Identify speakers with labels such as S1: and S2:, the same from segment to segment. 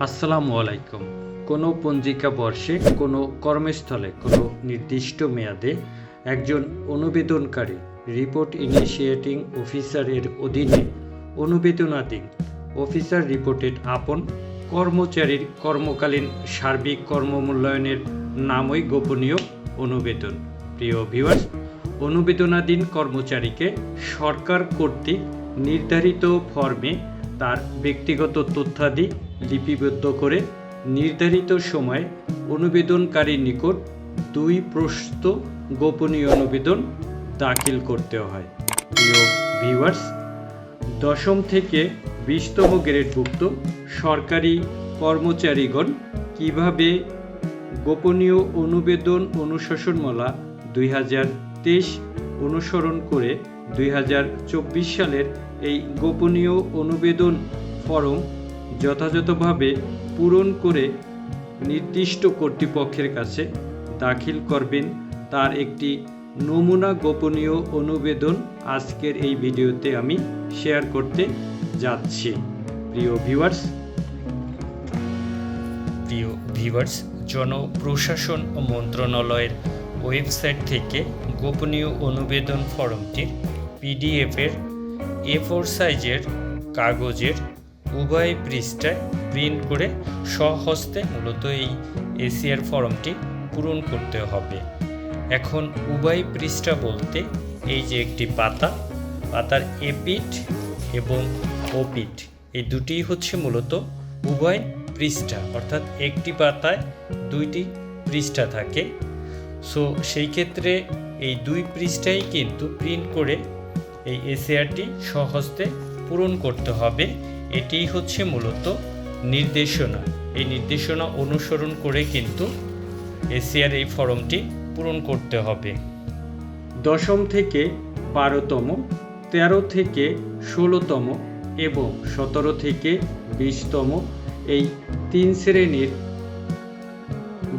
S1: আসসালামু আলাইকুম। কোনো পঞ্জিকা বর্ষে, কোনো কর্মস্থলে, কোনো নির্দিষ্ট মেয়াদে একজন অনুবেদনকারী, রিপোর্ট ইনিশিয়েটিং অফিসারের অধীনে অনুবেদনাধীন, অফিসার রিপোর্টেড আপন, কর্মচারীর কর্মকালীন সার্বিক কর্মমূল্যায়নের নামই গোপনীয় অনুবেদন। প্রিয় ভিউয়ার্স, অনুবেদনাধীন কর্মচারীকে সরকার কর্তৃক নির্ধারিত ফর্মে তার ব্যক্তিগত তথ্যাদি লিপিবদ্ধ করে নির্ধারিত সময়ে অনুবেদনকারীর নিকট দুই প্রস্ত গোপনীয় অনুবেদন দাখিল করতে হয়। প্রিয় ভিউয়ার্স, দশম থেকে বিশতম গ্রেডভুক্ত সরকারি কর্মচারীগণ কীভাবে গোপনীয় অনুবেদন অনুশাসনমালা দুই হাজার তেইশ অনুসরণ করে দুই হাজার চব্বিশ সালের এই গোপনীয় অনুবেদন ফরম যথাযথভাবে পূরণ করে নির্দিষ্ট কর্তৃপক্ষের কাছে দাখিল করবেন তার একটি নমুনা গোপনীয় অনুবেদন আজকের এই ভিডিওতে আমি শেয়ার করতে যাচ্ছি। প্রিয় ভিউয়ার্স প্রিয় ভিউয়ার্স, জনপ্রশাসন মন্ত্রণালয়ের ওয়েবসাইট থেকে গোপনীয় অনুবেদন ফর্মটির পিডিএফের এ ফোর সাইজের কাগজের উভয় পৃষ্ঠায় প্রিন্ট করে স্বহস্তে মূলত এই এসিআর ফর্মটি পূরণ করতে হবে। এখন উভয় পৃষ্ঠা বলতে এই যে একটি পাতা, পাতার এপিঠ এবং ওপিঠ এই দুটিই হচ্ছে মূলত উভয় পৃষ্ঠা, অর্থাৎ একটি পাতায় দুইটি পৃষ্ঠা থাকে। সো সেই ক্ষেত্রে এই দুই পৃষ্ঠাই কিন্তু প্রিন্ট করে এই এসএআরটি সহজতে পূরণ করতে হবে। এটিই হচ্ছে মূলত নির্দেশনা। এই নির্দেশনা অনুসরণ করে কিন্তু এসিআর এই ফর্মটি পূরণ করতে হবে। দশম থেকে বারোতম, তেরো থেকে ষোলোতম এবং সতেরো থেকে বিশতম এই তিন শ্রেণির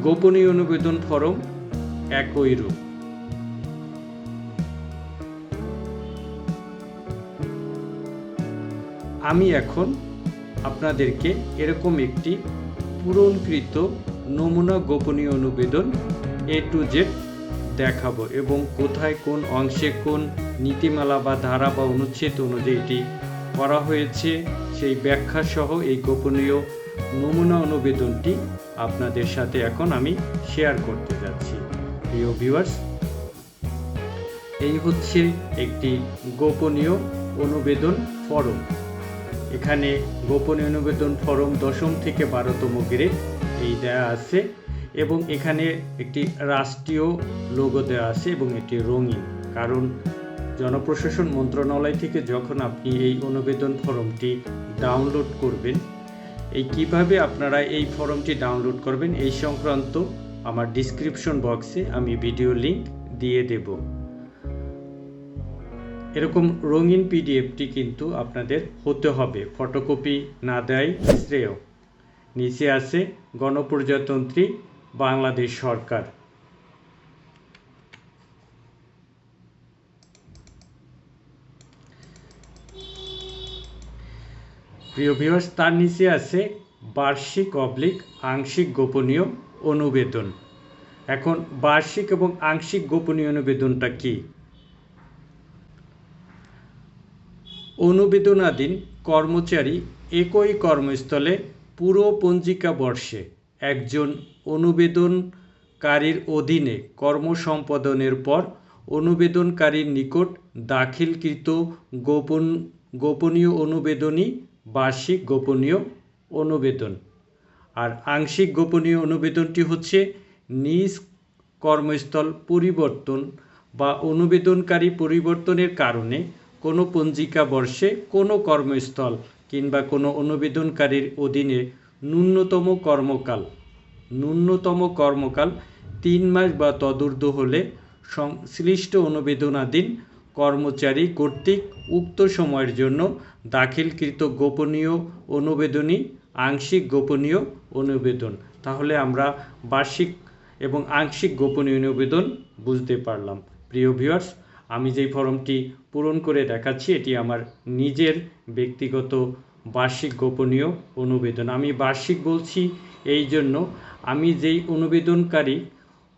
S1: গোপনীয় অনুবেদন ফরম একই রূপ। আমি এখন আপনাদেরকে এরকম একটি পূরণকৃত নমুনা গোপনীয় অনুবেদন এ টু জেড দেখাবো এবং কোথায় কোন অংশে কোন নীতিমালা বা ধারা বা অনুচ্ছেদ অনুযায়ী এটি করা হয়েছে সেই ব্যাখ্যা সহ এই গোপনীয় নমুনা অনুবেদনটি আপনাদের সাথে এখন আমি শেয়ার করতে যাচ্ছি। প্রিয় ভিউয়ার্স এই হচ্ছে একটি গোপনীয় অনুবেদন ফরম এখানে গোপনীয় অনুবেদন ফরম দশম থেকে বারোতম গ্রেড এই দেয়া আছে এবং এখানে একটি রাষ্ট্রীয় লোগো দেওয়া আছে এবং এটি রঙিন। কারণ জনপ্রশাসন মন্ত্রণালয় থেকে যখন আপনি এই অনুবেদন ফর্মটি ডাউনলোড করবেন, এই কীভাবে আপনারা এই ফর্মটি ডাউনলোড করবেন এই সংক্রান্ত আমার ডিসক্রিপশন বক্সে আমি ভিডিও লিংক দিয়ে দেব। এরকম রঙিন পিডিএফটি কিন্তু আপনাদের হতে হবে। ফটোকপি না দেয় শ্রেয়। নিচে আছে গণপ্রজাতন্ত্রী বাংলাদেশ সরকার। প্রিয় ভিউয়ার্স তার নিচে আছে বার্ষিক অবলিক আংশিক গোপনীয় অনুবেদন। এখন বার্ষিক এবং আংশিক গোপনীয় অনুবেদনটা কি? অনুবেদনাধীন কর্মচারী একই কর্মস্থলে পুরো পঞ্জিকা বর্ষে একজন অনুবেদনকারীর অধীনে কর্ম সম্পাদনের পর অনুবেদনকারীর নিকট দাখিলকৃত গোপন, গোপনীয় অনুবেদনই বার্ষিক গোপনীয় অনুবেদন। আর আংশিক গোপনীয় অনুবেদনটি হচ্ছে নিজ কর্মস্থল পরিবর্তন বা অনুবেদনকারী পরিবর্তনের কারণে কোনো পঞ্জিকা বর্ষে কোনো কর্মস্থল কিংবা কোনো অনুবেদনকারীর অধীনে ন্যূনতম কর্মকাল। ন্যূনতম কর্মকাল তিন মাস বা তদূর্ধ্ব হলে সংশ্লিষ্ট অনুবেদনাধীন কর্মচারী কর্তৃক উক্ত সময়ের জন্য দাখিলকৃত গোপনীয় অনুবেদনই আংশিক গোপনীয় অনুবেদন। তাহলে আমরা বার্ষিক এবং আংশিক গোপনীয় অনুবেদন বুঝতে পারলাম। প্রিয় ভিউয়ার্স আমি যেই ফর্মটি পূরণ করে দেখাচ্ছি, এটি আমার নিজের ব্যক্তিগত বার্ষিক গোপনীয় অনুবেদন। আমি বার্ষিক বলছি এই জন্য আমি যেই অনুবেদনকারী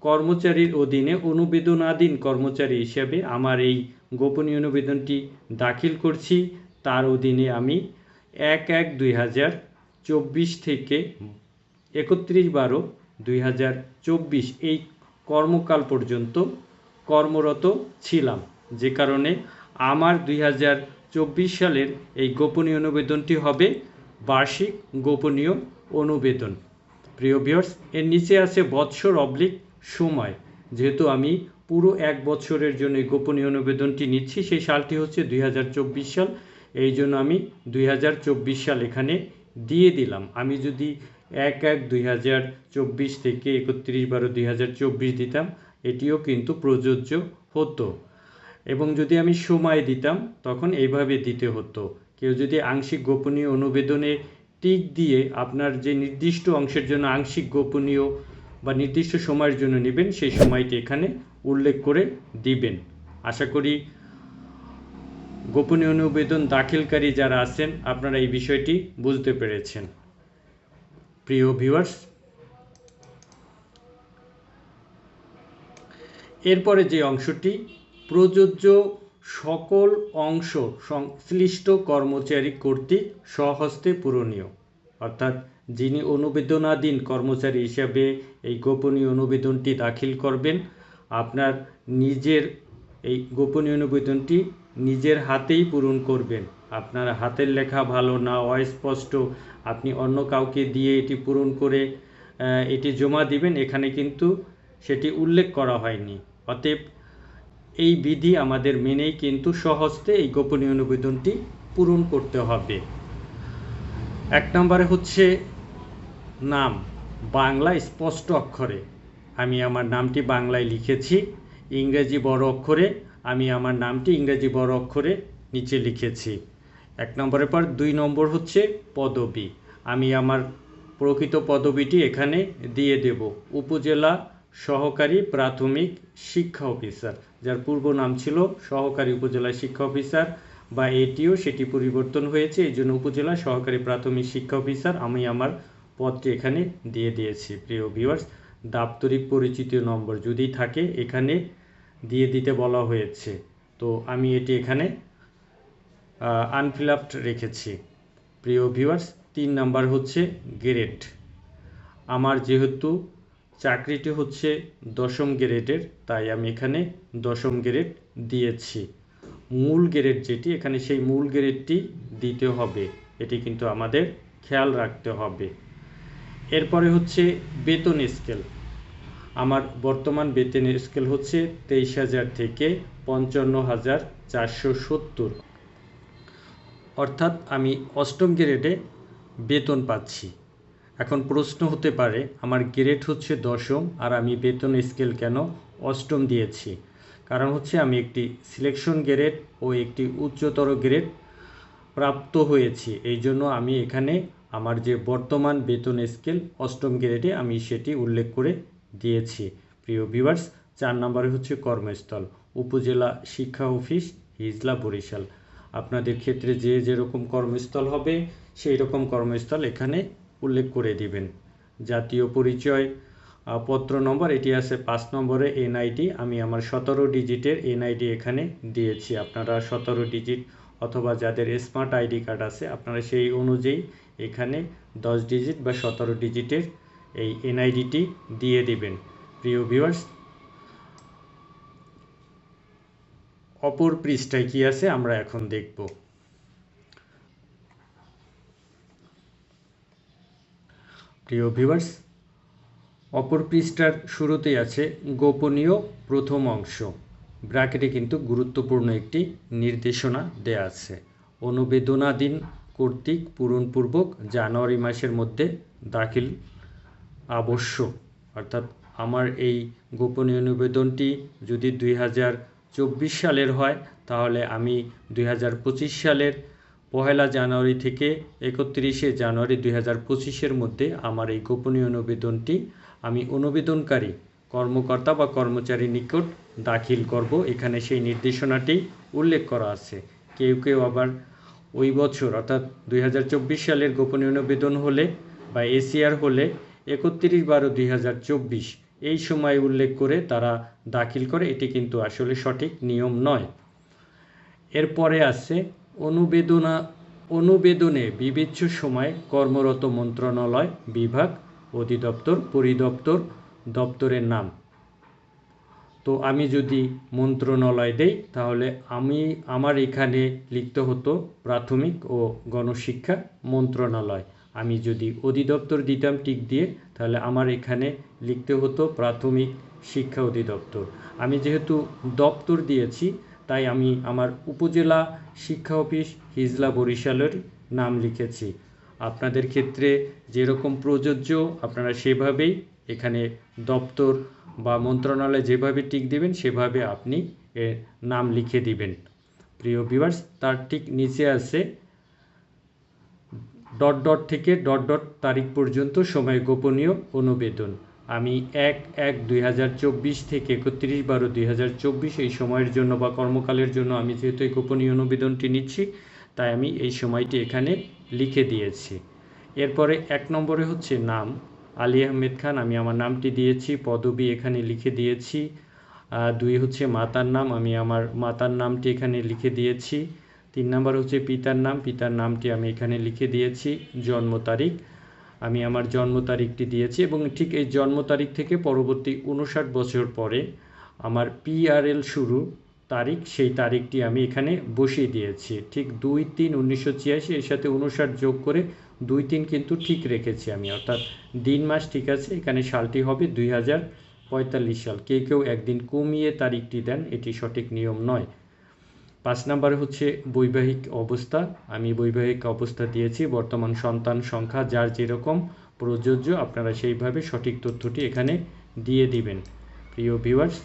S1: কর্মচারীর অধীনে অনুবেদনাধীন কর্মচারী হিসেবে আমার এই গোপনীয় অনুবেদনটি দাখিল করছি, তার অধীনে আমি এক এক দুই হাজার চব্বিশ থেকে একত্রিশ বারো দুই হাজার চব্বিশ এই কর্মকাল পর্যন্ত কর্মরত ছিলাম। যে কারণে আমার দুই হাজার চব্বিশ সালের এই গোপনীয় অনুবেদনটি হবে বার্ষিক গোপনীয় অনুবেদন। প্রিয় ভিউয়ার্স, এর নিচে আছে বৎসর অবলিক সময়। যেহেতু আমি পুরো এক বছরের জন্য এই গোপনীয় অনুবেদনটি নিচ্ছি, সেই সালটি হচ্ছে দুই হাজার চব্বিশ সাল। এই জন্য আমি দুই হাজার চব্বিশ সাল এখানে দিয়ে দিলাম। আমি যদি এক এক দুই থেকে একত্রিশ বারো দুই দিতাম এটিও কিন্তু প্রযোজ্য হতো। এবং যদি আমি সময় দিতাম, তখন এইভাবে দিতে হতো। কেউ যদি আংশিক গোপনীয় অনুবেদনে টিক দিয়ে আপনার যে নির্দিষ্ট অংশের জন্য আংশিক গোপনীয় বা নির্দিষ্ট সময়ের জন্য নেবেন, সেই সময়টি এখানে উল্লেখ করে দিবেন। আশা করি গোপনীয় অনুবেদন দাখিলকারী যারা আছেন, আপনারা এই বিষয়টি বুঝতে পেরেছেন। প্রিয় ভিউয়ার্স এরপরে যে অংশটি, প্রযোজ্য সকল অংশ সংশ্লিষ্ট কর্মচারী কর্তৃক স্বহস্তে পূরণীয়। অর্থাৎ যিনি অনুবেদনাধীন কর্মচারী হিসাবে এই গোপনীয় অনুবেদনটি দাখিল করবেন, আপনার নিজের এই গোপনীয় অনুবেদনটি নিজের হাতেই পূরণ করবেন। আপনার হাতের লেখা ভালো না অস্পষ্ট, আপনি অন্য কাউকে দিয়ে এটি পূরণ করে এটি জমা দিবেন, এখানে কিন্তু সেটি উল্লেখ করা হয়নি। অতএব এই বিধি আমাদের মেনেই কিন্তু সহজতে এই গোপনীয় অনুবেদনটি পূরণ করতে হবে। এক নম্বরে হচ্ছে নাম, বাংলা স্পষ্ট অক্ষরে। আমি আমার নামটি বাংলায় লিখেছি, ইংরেজি বড় অক্ষরে। আমি আমার নামটি ইংরেজি বড় অক্ষরে নিচে লিখেছি। এক নম্বরের পর দুই নম্বর হচ্ছে পদবি। আমি আমার প্রকৃত পদবিটি এখানে দিয়ে দেব। উপজেলা সহকারী প্রাথমিক শিক্ষা অফিসার, যার পূর্ব নাম ছিল সহকারী উপজেলা শিক্ষা অফিসার, বা এটিও সেটি পরিবর্তন হয়েছে এই জন্য উপজেলা সহকারী প্রাথমিক শিক্ষা অফিসার আমি আমার পদটি এখানে দিয়ে দিয়েছি। প্রিয় ভিউয়ার্স, দাপ্তরিক পরিচিতি নম্বর যদি থাকে, এখানে দিয়ে দিতে বলা হয়েছে। তো আমি এটি এখানে আনফিলাপড রেখেছি। প্রিয় ভিউয়ার্স, তিন নাম্বার হচ্ছে গ্রেড। আমার যেহেতু চাকরিটি হচ্ছে দশম গ্রেডের, তাই আমি এখানে দশম গ্রেড দিয়েছি। মূল গ্রেড যেটি, এখানে সেই মূল গ্রেডটি দিতে হবে। এটি কিন্তু আমাদের খেয়াল রাখতে হবে। এরপরে হচ্ছে বেতন স্কেল। আমার বর্তমান বেতন স্কেল হচ্ছে তেইশ হাজার থেকে পঞ্চান্ন হাজার চারশো সত্তর। অর্থাৎ আমি অষ্টম গ্রেডে বেতন পাচ্ছি। এখন প্রশ্ন হতে পারে, আমার গ্রেড হচ্ছে দশম আর আমি বেতন স্কেল কেন অষ্টম দিয়েছি? কারণ হচ্ছে আমি একটি সিলেকশন গ্রেড ও একটি উচ্চতর গ্রেড প্রাপ্ত হয়েছি। এই জন্য আমি এখানে আমার যে বর্তমান বেতন স্কেল অষ্টম গ্রেডে আমি সেটি উল্লেখ করে দিয়েছি। প্রিয় ভিউয়ার্স চার নম্বরে হচ্ছে কর্মস্থল, উপজেলা শিক্ষা অফিস, হিজলা বরিশাল। আপনাদের ক্ষেত্রে যে যেরকম কর্মস্থল হবে সেই রকম কর্মস্থল এখানে উল্লেখ করে দিবেন। জাতীয় পরিচয় পত্র নম্বর, এটি আছে পাঁচ নম্বরে এনআইডি। আমি আমার সতেরো ডিজিটের এনআইডি এখানে দিয়েছি। আপনারা সতেরো ডিজিট অথবা যাদের স্মার্ট আইডি কার্ড আছে, আপনারা সেই অনুযায়ী এখানে দশ ডিজিট বা সতেরো ডিজিটের এই এনআইডিটি দিয়ে দিবেন। প্রিয় ভিউয়ার্স, অপর পৃষ্ঠায় কি আছে আমরা এখন দেখব। প্রিয় ভিউয়ার্স, অপর পৃষ্ঠার শুরুতেই আছে গোপনীয় প্রথম অংশ। ব্র্যাকেটে কিন্তু গুরুত্বপূর্ণ একটি নির্দেশনা দেয়া আছে। অনুবেদনাধীন কর্তৃক পূরণপূর্বক জানুয়ারি মাসের মধ্যে দাখিল আবশ্যক। অর্থাৎ আমার এই গোপনীয় নিবেদনটি যদি দুই হাজার চব্বিশ সালের হয়, তাহলে আমি দুই হাজার পঁচিশ সালের পহেলা জানুয়ারি থেকে একত্রিশে জানুয়ারি দুই হাজার পঁচিশের মধ্যে আমার এই গোপনীয় অনুবেদনটি আমি অনুবেদনকারী কর্মকর্তা বা কর্মচারীর নিকট দাখিল করব। এখানে সেই নির্দেশনাটি উল্লেখ করা আছে। কেউ কেউ আবার ওই বছর, অর্থাৎ দুই হাজার চব্বিশ সালের গোপনীয় অনুবেদন হলে বা এসিআর হলে একত্রিশ বারো দুই এই সময় উল্লেখ করে তারা দাখিল করে। এটি কিন্তু আসলে সঠিক নিয়ম নয়। এরপরে আছে অনুবেদনা, অনুবেদনে বিবেচ্য সময় কর্মরত মন্ত্রণালয় বিভাগ, অধিদপ্তর, পরিদপ্তর, দপ্তরের নাম। তো আমি যদি মন্ত্রণালয় দেই, তাহলে আমি, আমার এখানে লিখতে হতো প্রাথমিক ও গণশিক্ষা মন্ত্রণালয়। আমি যদি অধিদপ্তর দিতাম টিক দিয়ে, তাহলে আমার এখানে লিখতে হতো প্রাথমিক শিক্ষা অধিদপ্তর। আমি যেহেতু দপ্তর দিয়েছি তাই আমি আমার উপজেলা শিক্ষা অফিস হিজলা বরিশালের নাম লিখেছি। আপনাদের ক্ষেত্রে যেরকম প্রযোজ্য আপনারা সেভাবেই এখানে দপ্তর বা মন্ত্রণালয় যেভাবে টিক দিবেন, সেভাবে আপনি এর নাম লিখে দিবেন। প্রিয় ভিউয়ার্স, তার ঠিক নিচে আছে ডট ডট থেকে ডট ডট তারিখ পর্যন্ত সময় গোপনীয় অনুবেদন। আমি এক এক দুই হাজার চব্বিশ থেকে একত্রিশ বারো দুই হাজার চব্বিশ এই সময়ের জন্য বা কর্মকালের জন্য আমি যেহেতু এই গোপনীয় অনুবেদনটি নিচ্ছি, তাই আমি এই সময়টি এখানে লিখে দিয়েছি। এরপরে এক নম্বরে হচ্ছে নাম। আলী আহমেদ খান, আমি আমার নামটি দিয়েছি, পদবি এখানে লিখে দিয়েছি। দুই হচ্ছে মাতার নাম, আমি আমার মাতার নামটি এখানে লিখে দিয়েছি। তিন নম্বর হচ্ছে পিতার নাম, পিতার নামটি আমি এখানে লিখে দিয়েছি। জন্ম তারিখ আমি আমার জন্ম তারিখটি দিয়েছি এবং ঠিক এই জন্ম তারিখ থেকে পরবর্তী উনষাট বছর পরে আমার পিআরএল শুরু তারিখ, সেই তারিখটি আমি এখানে বসিয়ে দিয়েছি। ঠিক দুই তিন উনিশশো ছিয়াশি, এর সাথে উনষাট যোগ করে দুই তিন কিন্তু ঠিক রেখেছি আমি। অর্থাৎ দিন মাস ঠিক আছে, এখানে সালটি হবে দুই হাজার পঁয়তাল্লিশ সাল। কেউ কেউ একদিন কমিয়ে তারিখটি দেন, এটি সঠিক নিয়ম নয়। পাঁচ নাম্বারে হচ্ছে বৈবাহিক অবস্থা। আমি বৈবাহিক অবস্থা দিয়েছি, বর্তমান সন্তান সংখ্যা যার যেরকম প্রযোজ্য আপনারা সেইভাবে সঠিক তথ্যটি এখানে দিয়ে দিবেন। প্রিয় ভিউয়ার্স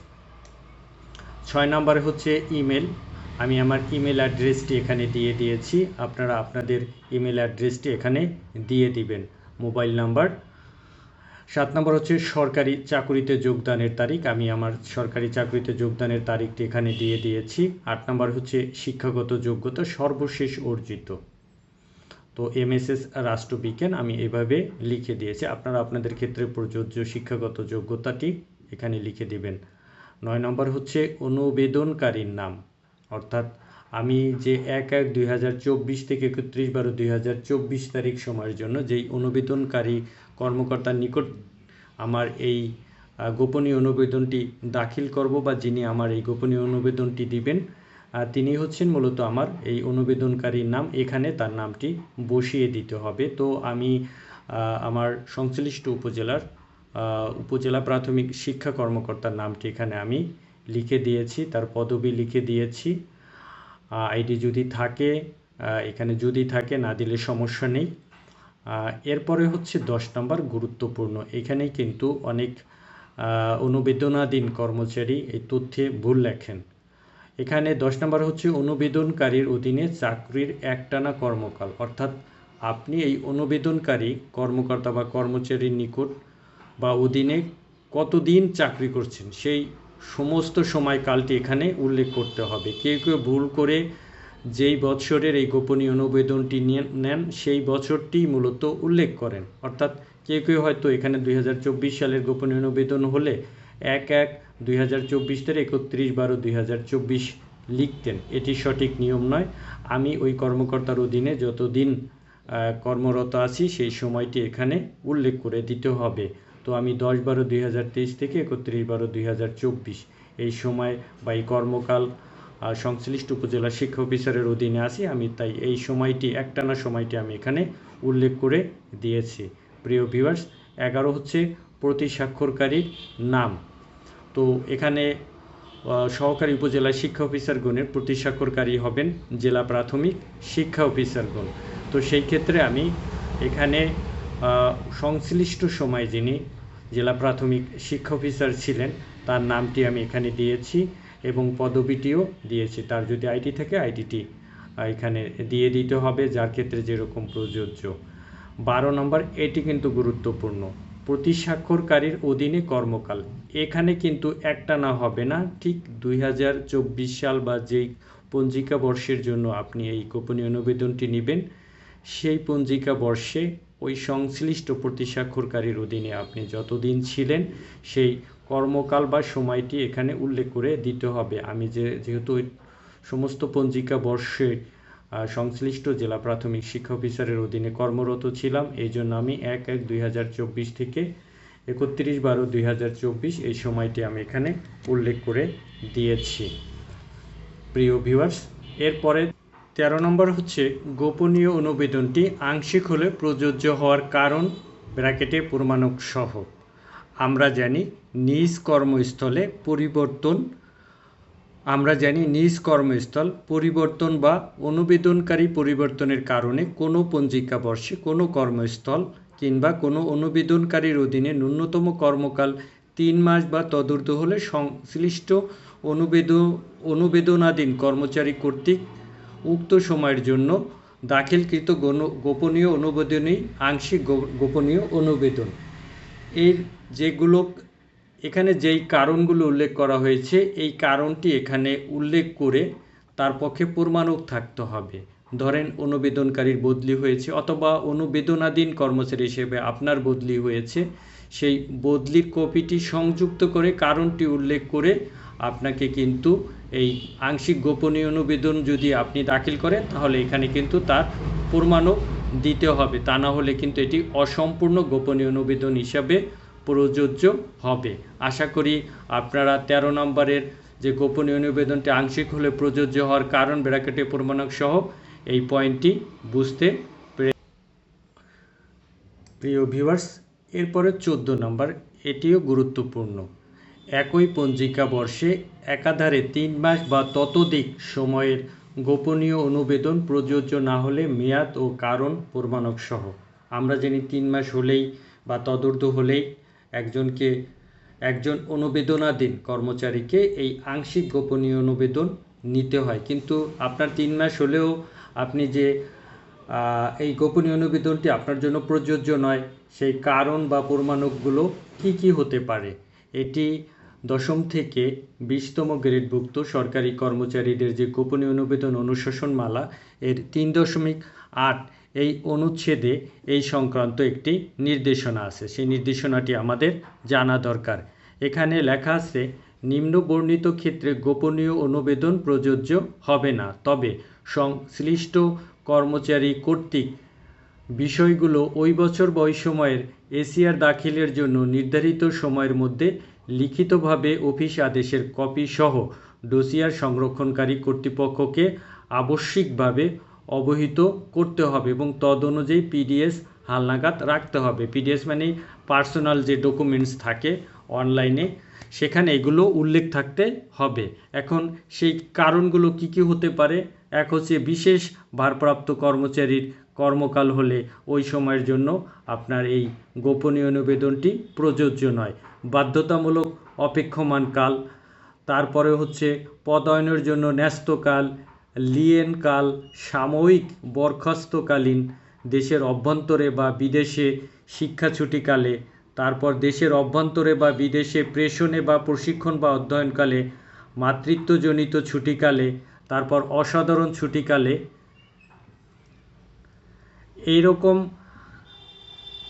S1: ছয় নম্বরে হচ্ছে ইমেল আমি আমার ইমেল অ্যাড্রেসটি এখানে দিয়ে দিয়েছি। আপনারা আপনাদের ইমেল অ্যাড্রেসটি এখানে দিয়ে দিবেন। মোবাইল নাম্বার সাত নম্বর হচ্ছে সরকারি চাকুরিতে যোগদানের তারিখ। আমি আমার সরকারি চাকরিতে যোগদানের তারিখটি এখানে দিয়ে দিয়েছি। আট নম্বর হচ্ছে শিক্ষাগত যোগ্যতা সর্বশেষ অর্জিত। তো এমএসএস রাষ্ট্রবিজ্ঞান আমি এভাবে লিখে দিয়েছি। আপনারা আপনাদের ক্ষেত্রে প্রযোজ্য শিক্ষাগত যোগ্যতাটি এখানে লিখে দিবেন। নয় নম্বর হচ্ছে অনুবেদনকারীর নাম। অর্থাৎ আমি যে এক এক দুই থেকে একত্রিশ বারো দুই তারিখ সময়ের জন্য যেই অনুবেদনকারী কর্মকর্তার নিকট আমার এই গোপনীয় অনুবেদনটি দাখিল করব বা যিনি আমার এই গোপনীয় অনুবেদনটি দিবেন তিনি হচ্ছেন মূলত আমার এই অনুবেদনকারীর নাম। এখানে তার নামটি বসিয়ে দিতে হবে। তো আমি আমার সংশ্লিষ্ট উপজেলার উপজেলা প্রাথমিক শিক্ষা কর্মকর্তার নামটি এখানে আমি লিখে দিয়েছি, তার পদবি লিখে দিয়েছি। আইডি যদি থাকে এখানে যদি থাকে, না দিলে সমস্যা নেই। এরপরে হচ্ছে দশ নম্বর গুরুত্বপূর্ণ। এখানে কিন্তু অনেক অনুবেদনাধীন কর্মচারী এই তথ্যে ভুল লেখেন। এখানে দশ নম্বর হচ্ছে অনুবেদনকারীর অধীনে চাকরির একটানা কর্মকাল। অর্থাৎ আপনি এই অনুবেদনকারী, কর্মকর্তা বা কর্মচারীর নিকট বা অধীনে কতদিন চাকরি করছেন, সেই সমস্ত সময়কালটি এখানে উল্লেখ করতে হবে। কেউ কেউ ভুল করে যেই বছরের এই গোপনীয় অনুবেদনটি নেন, সেই বছরটি মূলত উল্লেখ করেন। অর্থাৎ কেউ কেউ হয়তো এখানে দুই হাজার চব্বিশ সালের গোপনীয় অনুবেদন হলে এক এক দুই হাজার চব্বিশ থেকে একত্রিশ বারো দুই হাজার চব্বিশ লিখতেন। এটি সঠিক নিয়ম নয়। আমি ওই কর্মকর্তার অধীনে যতদিন কর্মরত আছি, সেই সময়টি এখানে উল্লেখ করে দিতে হবে। তো আমি দশ বারো দুই হাজার তেইশ থেকে একত্রিশ বারো দুই হাজার চব্বিশ এই সময় বা এই কর্মকাল সংশ্লিষ্ট উপজেলা শিক্ষা অফিসারের অধীনে আছি। আমি তাই এই সময়টি, একটানা সময়টি আমি এখানে উল্লেখ করে দিয়েছি। প্রিয় ভিউয়ার্স এগারো হচ্ছে প্রতি স্বাক্ষরকারীর নাম। তো এখানে সহকারী উপজেলা শিক্ষা অফিসারগণের প্রতি স্বাক্ষরকারী হবেন জেলা প্রাথমিক শিক্ষা অফিসারগণ। তো সেই ক্ষেত্রে আমি এখানে সংশ্লিষ্ট সময় যিনি জেলা প্রাথমিক শিক্ষা অফিসার ছিলেন, তার নামটি আমি এখানে দিয়েছি। এবং পদবিটিও দিয়েছি। তার যদি আইডি থাকে, আইডিটি এখানে দিয়ে দিতে হবে, যার ক্ষেত্রে যেরকম প্রযোজ্য। বারো নম্বর, এটি কিন্তু গুরুত্বপূর্ণ। প্রতি স্বাক্ষরকারীর অধীনে কর্মকাল। এখানে কিন্তু একটা না হবে না, ঠিক দুই হাজার চব্বিশ সাল বা যেই পঞ্জিকা বর্ষের জন্য আপনি এই গোপনীয় অনুবেদনটি নেবেন, সেই পঞ্জিকা বর্ষে ওই সংশ্লিষ্ট প্রতিস্বাক্ষরকারীর অধীনে আপনি যতদিন ছিলেন, সেই কর্মকাল বা সময়টি এখানে উল্লেখ করে দিতে হবে। আমি যে, যেহেতু সমস্ত পঞ্জিকা বর্ষে সংশ্লিষ্ট জেলা প্রাথমিক শিক্ষা অফিসারের অধীনে কর্মরত ছিলাম এই জন্য আমি এক এক দুই থেকে একত্রিশ বারো দুই এই সময়টি আমি এখানে উল্লেখ করে দিয়েছি। প্রিয় ভিউয়ার্স, এরপরে তেরো নম্বর হচ্ছে গোপনীয় অনুবেদনটি আংশিক হলে প্রযোজ্য হওয়ার কারণ, ব্র্যাকেটে প্রমাণক সহ আমরা জানি নিজ কর্মস্থলে পরিবর্তন। আমরা জানি নিজ কর্মস্থল পরিবর্তন বা অনুবেদনকারী পরিবর্তনের কারণে কোনো পঞ্জিকা বর্ষে কোনো কর্মস্থল কিংবা কোনো অনুবেদনকারীর অধীনে ন্যূনতম কর্মকাল তিন মাস বা তদূর্ধ্ব হলে সংশ্লিষ্ট অনুবেদন অনুবেদনাধীন কর্মচারী কর্তৃক উক্ত সময়ের জন্য দাখিলকৃত গোপনীয় অনুবেদনই আংশিক গোপনীয় অনুবেদন। এর যেগুলো এখানে যেই কারণগুলো উল্লেখ করা হয়েছে, এই কারণটি এখানে উল্লেখ করে তার পক্ষে প্রমাণক থাকতে হবে। ধরেন, অনুবেদনকারীর বদলি হয়েছে অথবা অনুবেদনাধীন কর্মচারী হিসেবে আপনার বদলি হয়েছে। সেই বদলির কপিটি সংযুক্ত করে কারণটি উল্লেখ করে আপনাকে কিন্তু এই আংশিক গোপনীয় অনুবেদন যদি আপনি দাখিল করেন, তাহলে এখানে কিন্তু তার প্রমাণও দিতে হবে। তা না হলে কিন্তু এটি অসম্পূর্ণ গোপনীয় অনুবেদন হিসাবে প্রযোজ্য হবে। আশা করি আপনারা তেরো নম্বরের যে গোপনীয় নিবেদনটি আংশিক হলে প্রযোজ্য হওয়ার কারণ ব্র্যাকেটে প্রমাণক সহ এই পয়েন্টটি বুঝতে পেরে প্রিয় ভিউয়ার্স, এরপরে চোদ্দ নম্বর, এটিও গুরুত্বপূর্ণ। একই পঞ্জিকা বর্ষে একাধারে তিন মাস বা ততোধিক সময়ের গোপনীয় অনুবেদন প্রযোজ্য না হলে মেয়াদ ও কারণ প্রমাণক সহ। আমরা জানি তিন মাস হলেই বা তদূর্ধ্ব হলেই একজনকে, একজন অনুবেদনাধীন কর্মচারীকে এই আংশিক গোপনীয় অনুবেদন নিতে হয়। কিন্তু আপনার তিন মাস হলেও আপনি যে এই গোপনীয় অনুবেদনটি আপনার জন্য প্রযোজ্য নয়, সেই কারণ বা প্রমাণকগুলো কি কি হতে পারে? এটি দশম থেকে বিশতম গ্রেডভুক্ত সরকারি কর্মচারীদের যে গোপনীয় অনুবেদন অনুশাসনমালা, এর তিন দশমিক আট এই অনুচ্ছেদে এই সংক্রান্ত একটি নির্দেশনা আছে। সেই নির্দেশনাটি আমাদের জানা দরকার। এখানে লেখা আছে, নিম্ন বর্ণিত ক্ষেত্রে গোপনীয় অনুবেদন প্রযোজ্য হবে না। তবে সংশ্লিষ্ট কর্মচারী কর্তৃক বিষয়গুলো ওই বছর বয়সময়ের এসিআর দাখিলের জন্য নির্ধারিত সময়ের মধ্যে লিখিতভাবে অফিস আদেশের কপি সহ ডোসিয়ার সংরক্ষণকারী কর্তৃপক্ষকে আবশ্যিকভাবে অবহিত করতে হবে এবং তদ অনুযায়ী পিডিএস হালনাগাদ রাখতে হবে। পিডিএস মানে পার্সোনাল যে ডকুমেন্টস থাকে অনলাইনে, সেখানে এগুলো উল্লেখ থাকতে হবে। এখন সেই কারণগুলো কি কি হতে পারে? এক হচ্ছে বিশেষ ভারপ্রাপ্ত কর্মচারীর কর্মকাল হলে ওই সময়ের জন্য আপনার এই গোপনীয় নিবেদনটি প্রযোজ্য নয়। বাধ্যতামূলক অপেক্ষমান কাল, তারপরে হচ্ছে পদায়নের জন্য ন্যস্তকাল, লিয়েন কাল, সাময়িক বরখাস্তকালীন দেশের অভ্যন্তরে বা বিদেশে শিক্ষা ছুটিকালে, তারপর দেশের অভ্যন্তরে বা বিদেশে প্রেষণে বা প্রশিক্ষণ বা অধ্যয়নকালে, মাতৃত্বজনিত ছুটিকালে, তারপর অসাধারণ ছুটিকালে এইরকম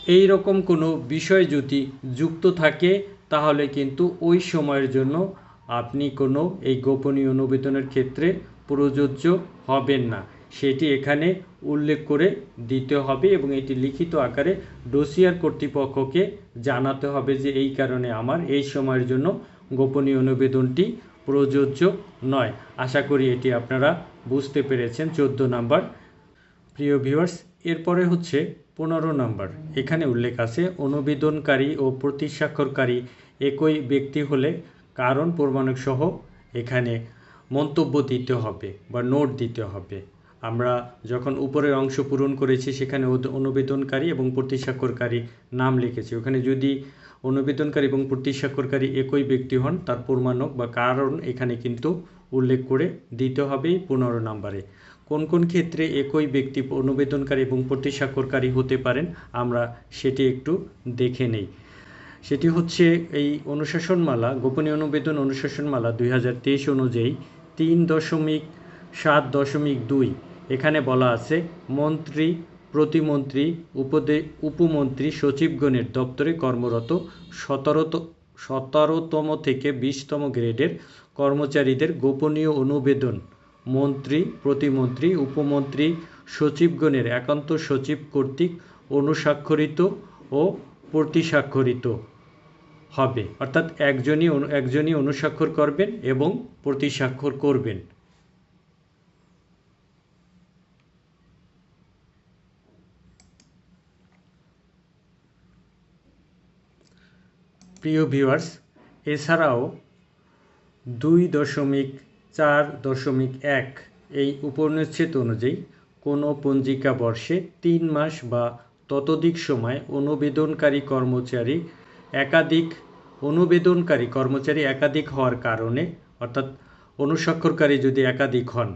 S1: এই রকম কোনো বিষয় যদি যুক্ত থাকে, তাহলে কিন্তু ওই সময়ের জন্য আপনি কোনো এই গোপনীয় অনুবেদনের ক্ষেত্রে প্রযোজ্য হবেন না। সেটি এখানে উল্লেখ করে দিতে হবে এবং এটি লিখিত আকারে ডোসিয়ার কর্তৃপক্ষকে জানাতে হবে যে এই কারণে আমার এই সময়ের জন্য গোপনীয় অনুবেদনটি প্রযোজ্য নয়। আশা করি এটি আপনারা বুঝতে পেরেছেন। চোদ্দ নাম্বার। প্রিয় ভিউয়ার্স এরপরে হচ্ছে পনেরো নম্বর। এখানে উল্লেখ আছে অনুবেদনকারী ও প্রতিস্বাক্ষরকারী একই ব্যক্তি হলে কারণ প্রমাণক সহ এখানে মন্তব্য দিতে হবে বা নোট দিতে হবে। আমরা যখন উপরের অংশ পূরণ করেছি, সেখানে অনুবেদনকারী এবং প্রতিস্বাক্ষরকারী নাম লিখেছি। ওখানে যদি অনুবেদনকারী এবং প্রতিস্বাক্ষরকারী একই ব্যক্তি হন, তার প্রমাণক বা কারণ এখানে কিন্তু উল্লেখ করে দিতে হবে পনেরো নম্বরে। কোন কোন ক্ষেত্রে একই ব্যক্তি অনুবেদনকারী এবং প্রতিস্বাক্ষরকারী হতে পারেন, আমরা সেটি একটু দেখে নেই। সেটি হচ্ছে এই অনুশাসনমালা, গোপনীয় অনুবেদন অনুশাসনমালা দুই হাজার তেইশ অনুযায়ী তিন দশমিক সাত দশমিক দুই। এখানে বলা আছে, মন্ত্রী, প্রতিমন্ত্রী, উপদে, উপমন্ত্রী, সচিবগণের দপ্তরে কর্মরত সতেরোত, সতেরোতম থেকে বিশতম গ্রেডের কর্মচারীদের গোপনীয় অনুবেদন মন্ত্রী, প্রতিমন্ত্রী, উপমন্ত্রী, সচিবগণের একান্ত সচিব কর্তৃক অনুস্বাক্ষরিত ও প্রতিস্বাক্ষরিত হবে। অর্থাৎ একজনই একজনই অনুস্বাক্ষর করবেন এবং প্রতিস্বাক্ষর করবেন। প্রিয় ভিউয়ার্স, এছাড়াও দুই দশমিক চার দশমিক এক এই উপনিষেধ অনুযায়ী কোনো পঞ্জিকা বর্ষে তিন মাস বা ততোধিক সময় অনুবেদনকারী কর্মচারী একাধিক, অনুবেদনকারী কর্মচারী একাধিক হওয়ার কারণে, অর্থাৎ অনুস্বাক্ষরকারী যদি একাধিক হন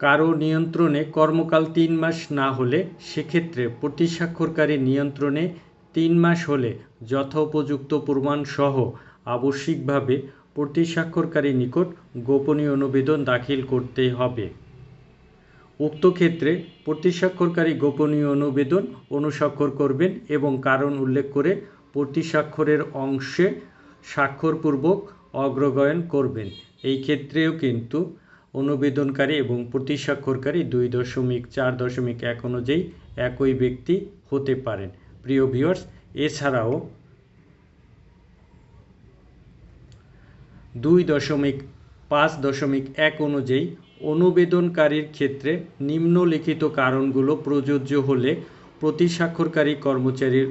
S1: কারও নিয়ন্ত্রণে কর্মকাল তিন মাস না হলে সেক্ষেত্রে প্রতিস্বাক্ষরকারী নিয়ন্ত্রণে তিন মাস হলে যথোপযুক্ত প্রমাণসহ আবশ্যিকভাবে প্রতিস্বাক্ষরকারী নিকট গোপনীয় অনুবেদন দাখিল করতে হবে। উক্ত ক্ষেত্রে প্রতিস্বাক্ষরকারী গোপনীয় অনুবেদন অনুস্বাক্ষর করবেন এবং কারণ উল্লেখ করে প্রতিস্বাক্ষরের অংশে স্বাক্ষরপূর্বক অগ্রগয়ন করবেন। এই ক্ষেত্রেও কিন্তু অনুবেদনকারী এবং প্রতিস্বাক্ষরকারী দুই দশমিক চার দশমিক এক অনুযায়ী একই ব্যক্তি হতে পারেন। প্রিয় ভিউয়ার্স, এছাড়াও দুই দশমিক পাঁচ দশমিক এক অনুযায়ী অনুবেদনকারীর ক্ষেত্রে নিম্নলিখিত কারণগুলো প্রযোজ্য হলে প্রতিস্বাক্ষরকারী কর্মচারীর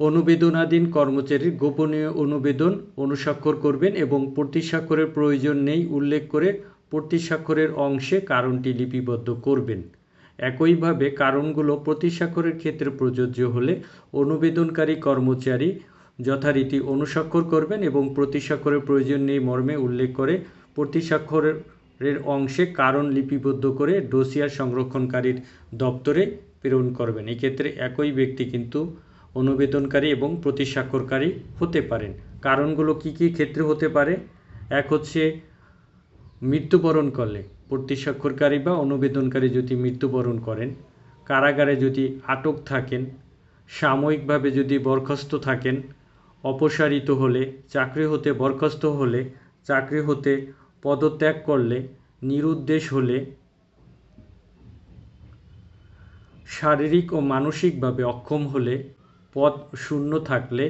S1: অনুবেদনাধীন কর্মচারীর গোপনীয় অনুবেদন অনুস্বাক্ষর করবেন এবং প্রতিস্বাক্ষরের প্রয়োজন নেই উল্লেখ করে প্রতিস্বাক্ষরের অংশে কারণটি লিপিবদ্ধ করবেন। একইভাবে কারণগুলো প্রতিস্বাক্ষরের ক্ষেত্রে প্রযোজ্য হলে অনুবেদনকারী কর্মচারী যথারীতি অনুস্বাক্ষর করবেন এবং প্রতিস্বাক্ষরের প্রয়োজন নেই মর্মে উল্লেখ করে প্রতিস্বাক্ষরের অংশে কারণ লিপিবদ্ধ করে ডোসিয়ার সংরক্ষণকারীর দপ্তরে প্রেরণ করবেন। এক্ষেত্রে একই ব্যক্তি কিন্তু অনুবেদনকারী এবং প্রতিস্বাক্ষরকারী হতে পারেন। কারণগুলো কি কি ক্ষেত্রে হতে পারে? এক হচ্ছে মৃত্যুবরণ করলে প্রতিস্বাক্ষরকারী বা অনুবেদনকারী যদি মৃত্যুবরণ করেন, কারাগারে যদি আটক থাকেন, সাময়িকভাবে যদি বরখাস্ত থাকেন অপসারিত হলে, চাকরি হতে বরখাস্ত হলে, চাকরি হতে পদত্যাগ করলে, নিরুদ্দেশ হলে শারীরিক ও মানসিকভাবে অক্ষম হলে, পদ শূন্য থাকলে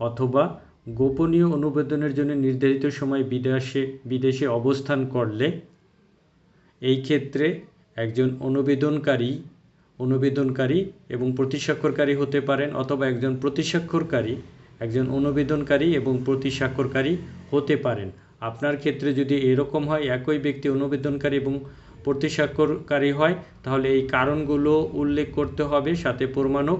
S1: অথবা গোপনীয় অনুবেদনের জন্য নির্ধারিত সময় বিদেশে বিদেশে অবস্থান করলে, এই ক্ষেত্রে একজন অনুবেদনকারী অনুবেদনকারী এবং প্রতিস্বাক্ষরকারী হতে পারেন অথবা একজন প্রতিস্বাক্ষরকারী একজন অনুবেদনকারী এবং প্রতিস্বাক্ষরকারী হতে পারেন। আপনার ক্ষেত্রে যদি এরকম হয়, একই ব্যক্তি অনুবেদনকারী এবং প্রতিস্বাক্ষরকারী হয়, তাহলে এই কারণগুলো উল্লেখ করতে হবে, সাথে প্রমাণও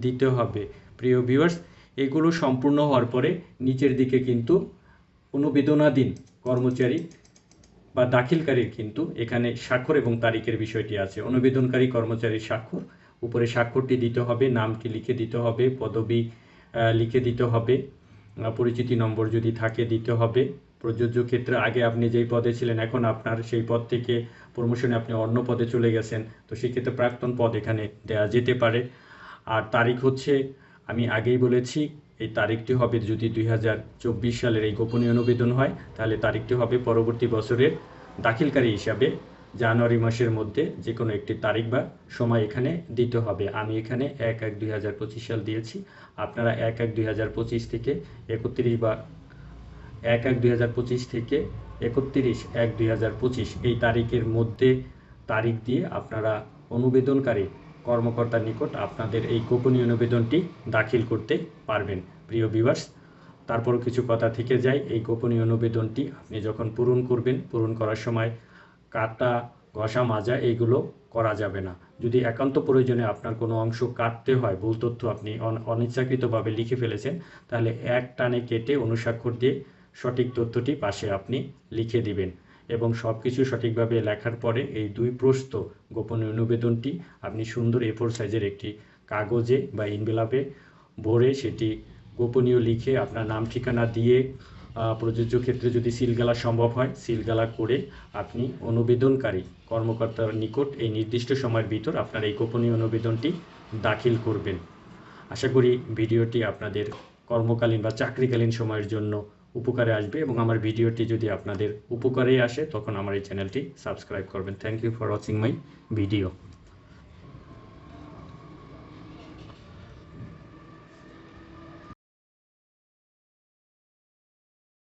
S1: দিতে হবে। প্রিয় ভিউয়ার্স এগুলো সম্পূর্ণ হওয়ার পরে নিচের দিকে কিন্তু অনুবেদনাধীন কর্মচারী বা দাখিলকারীর কিন্তু এখানে স্বাক্ষর এবং তারিখের বিষয়টি আছে। অনুবেদনকারী কর্মচারীর স্বাক্ষর, উপরে স্বাক্ষরটি দিতে হবে, নামটি লিখে দিতে হবে, পদবি লিখে দিতে হবে। পরিচিতি নম্বর যদি থাকে দিতে হবে। প্রযোজ্য ক্ষেত্রে আগে আপনি যেই পদে ছিলেন, এখন আপনার সেই পদ থেকে প্রমোশনে আপনি অন্য পদে চলে গেছেন। তো সেক্ষেত্রে প্রাক্তন পদ এখানে দেওয়া যেতে পারে। আর তারিখ হচ্ছে, আমি আগেই বলেছি, এই তারিখটি হবে যদি দুই হাজার চব্বিশ সালের এই গোপনীয় অনুবেদন হয়, তাহলে তারিখটি হবে পরবর্তী বছরের দাখিলকারী হিসাবে। জানুয়ারি মাসের মধ্যে যে কোনো একটি তারিখ বা সময় এখানে দিতে হবে। আমি এখানে এক এক দুই হাজার পঁচিশ সাল দিয়েছি। আপনারা এক এক দুই হাজার পঁচিশ থেকে একত্রিশ বা এক এক দুই হাজার পঁচিশ থেকে একত্রিশ এক দুই হাজার পঁচিশ এই তারিখের মধ্যে তারিখ দিয়ে আপনারা অনুবেদনকারী কর্মকর্তার নিকট আপনাদের এই গোপনীয় অনুবেদনটি দাখিল করতে পারবেন। প্রিয় বিভার্স তারপরও কিছু কথা থেকে যায় এই গোপনীয় অনুবেদনটি আপনি যখন পূরণ করবেন, পূরণ করার সময় কাটা, ঘষা, মাজা এইগুলো করা যাবে না। যদি একান্ত প্রয়োজনে আপনার কোনো অংশ কাটতে হয়, ভুল তথ্য আপনি অন- অনিচ্ছাকৃতভাবে লিখে ফেলেছেন, তাহলে এক টানে কেটে অনুস্বাক্ষর দিয়ে সঠিক তথ্যটি পাশে আপনি লিখে দিবেন এবং সব কিছু সঠিকভাবে লেখার পরে এই দুই প্রস্ত গোপনীয় অনুবেদনটি আপনি সুন্দর এ ফোর সাইজের একটি কাগজে বা ইনভেলাপে ভরে সেটি গোপনীয় লিখে আপনার নাম, ঠিকানা দিয়ে
S2: প্রযোজ্য ক্ষেত্রে যদি সিলগালা সম্ভব হয়, সিলগালা করে আপনি অনুবেদনকারী কর্মকর্তার নিকট এই নির্দিষ্ট সময়ের ভিতর আপনার এই গোপনীয় অনুবেদনটি দাখিল করবেন। আশা করি ভিডিওটি আপনাদের কর্মকালীন বা চাকরিকালীন সময়ের জন্য উপকারে আসবে এবং আমার ভিডিওটি যদি আপনাদের উপকারে আসে, তখন আমার এই চ্যানেলটি সাবস্ক্রাইব করবেন। Thank you for watching my video